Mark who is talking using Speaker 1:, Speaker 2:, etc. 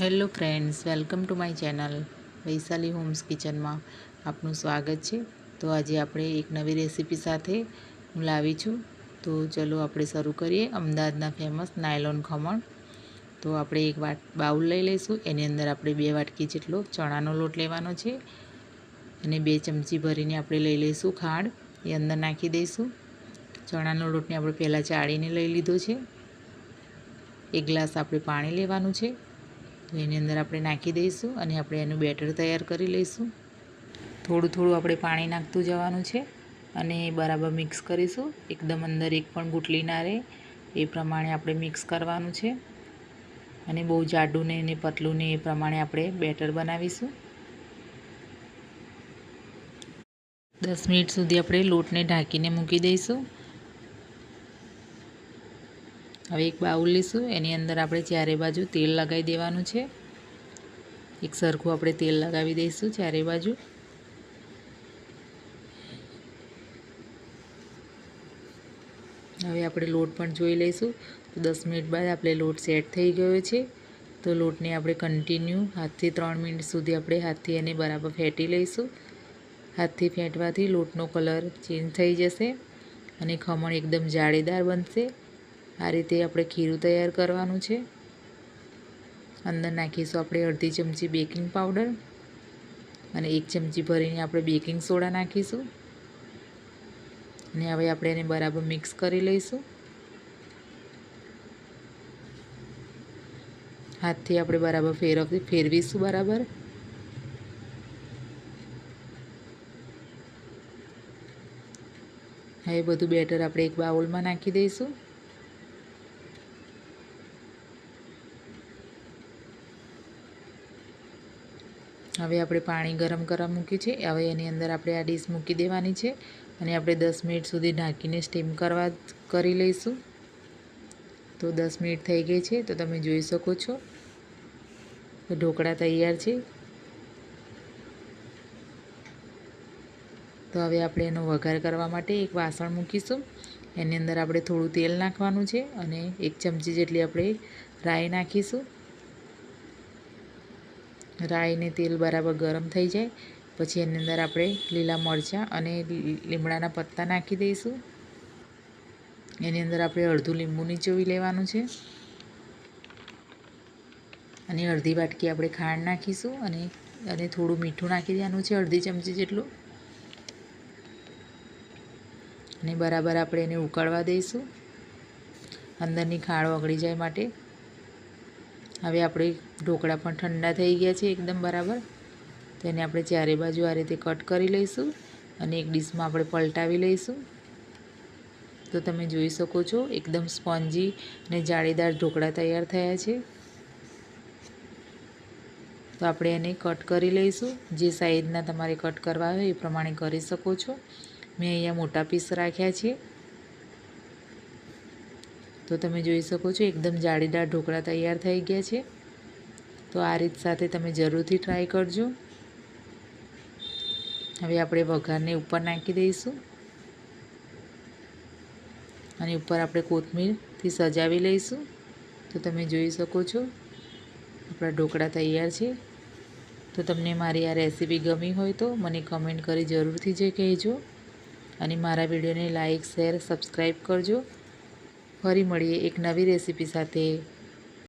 Speaker 1: Hello friends, welcome to my channel Vaishali homes કિચનમાં. આપનું સ્વાગત છે. તો આજે આપણે એક નવી રેસીપી સાથે હું લાવી છું. તો ચલો આપણે શરૂ કરીએ. અમદાવાદના ફેમસ નાયલોન ખમણ. તો આપણે એક વાટ બાઉલ લઈ લઈશું. એની અંદર આપણે બે વાટકી જેટલો ચણાનો લોટ લેવાનો છે. અને બે ચમચી ભરીને આપણે લઈ લઈશું ખાંડ. એ અંદર નાખી દઈશું. ચણાનો લોટને આપણે પહેલાં ચાળીને લઈ લીધો છે. એક ગ્લાસ આપણે પાણી લેવાનું છે. એની અંદર આપણે નાખી દઈશું અને આપણે એનું બેટર તૈયાર કરી લઈશું. થોડું થોડું આપણે પાણી નાખતું જવાનું છે અને બરાબર મિક્સ કરીશું. એકદમ અંદર એક પણ ગુટલી ના રહે, એ પ્રમાણે આપણે મિક્સ કરવાનું છે. અને બહુ જાડું ને એને પતલું ને એ પ્રમાણે આપણે બેટર બનાવીશું. દસ મિનિટ સુધી આપણે લોટને ઢાંકીને મૂકી દઈશું. હવે એક બાઉલ લઈશું એની અંદર આપણે ચારે બાજુ તેલ લગાવી દેવાનું છે. એક સરખું આપણે તેલ લગાવી દઈશું ચારે બાજુ. હવે આપણે લોટ પણ જોઈ લઈશું. તો દસ મિનિટ બાદ આપણે લોટ સેટ થઈ ગયો છે. તો લોટને આપણે કન્ટિન્યુ હાથથી ત્રણ મિનિટ સુધી આપણે હાથથી એને બરાબર ફેંટી લઈશું. હાથથી ફેંટવાથી લોટનો કલર ચેન્જ થઈ જશે અને ખમણ એકદમ જાળીદાર બનશે. આ રીતે આપણે ખીરું તૈયાર કરવાનું છે. અંદર નાખીશું આપણે અડધી ચમચી બેકિંગ પાવડર અને એક ચમચી ભરીને આપણે બેકિંગ સોડા નાખીશું. અને હવે આપણે એને બરાબર મિક્સ કરી લઈશું. હાથથી આપણે બરાબર ફેરવ, ફેરવીશું બરાબર. હવે બધું બેટર આપણે એક બાઉલમાં નાખી દઈશું. હવે આપણે પાણી ગરમ કરવા મૂક્યું છે. હવે એની અંદર આપણે આ ડીશ મૂકી દેવાની છે અને આપણે દસ મિનિટ સુધી ઢાંકીને સ્ટીમ કરવા કરી લઈશું. તો દસ મિનિટ થઈ ગઈ છે, તો તમે જોઈ શકો છો. ઢોકળા તૈયાર છે. તો હવે આપણે એનો વઘાર કરવા માટે એક વાસણ મૂકીશું. એની અંદર આપણે થોડું તેલ નાખવાનું છે અને એક ચમચી જેટલી આપણે રાઈ નાખીશું. રાઈને તેલ બરાબર ગરમ થઈ જાય. પછી એની અંદર આપણે લીલા મરચાં અને લીમડાના પત્તા નાખી દઈશું. એની અંદર આપણે અડધું લીંબુ નીચોવી લેવાનું છે. અને અડધી વાટકી આપણે ખાંડ નાખીશું અને અને થોડું મીઠું નાખી દેવાનું છે, અડધી ચમચી જેટલું. અને બરાબર આપણે એને ઉકાળવા દઈશું. અંદરની ખાંડ ઓગળી જાય માટે. હવે આપણે ઢોકળા પણ ઠંડા થઈ ગયા છે એકદમ બરાબર. તેને આપણે ચારે બાજુ આ રીતે કટ કરી લઈશું અને એક ડીશમાં આપણે પલટાવી લઈશું. તો તમે જોઈ શકો છો એકદમ સ્પોન્જી અને જાળીદાર ઢોકળા તૈયાર થયા છે. તો આપણે એને કટ કરી લઈશું. જે સાઈઝના તમારે કટ કરવા હોય એ પ્રમાણે કરી શકો છો. મેં અહીંયા મોટા પીસ રાખ્યા છે. તો તમે જોઈ શકો છો, એકદમ જાળીદાર ઢોકળા તૈયાર થઈ ગયા છે. તો આ રીત સાથે તમે જરૂરથી ટ્રાય કરજો. હવે આપણે વઘારને ઉપર નાખી દઈશું. અને ઉપર આપણે કોથમીરથી સજાવી લઈશું. તો તમે જોઈ શકો છો, આપણા ઢોકળા તૈયાર છે. તો તમને મારી આ રેસીપી ગમી હોય તો મને કમેન્ટ કરી જરૂરથી જે કહેજો. અને મારા વિડીયોને લાઇક શેર સબસ્ક્રાઈબ કરજો. ફરી મળીએ એક નવી રેસીપી સાથે.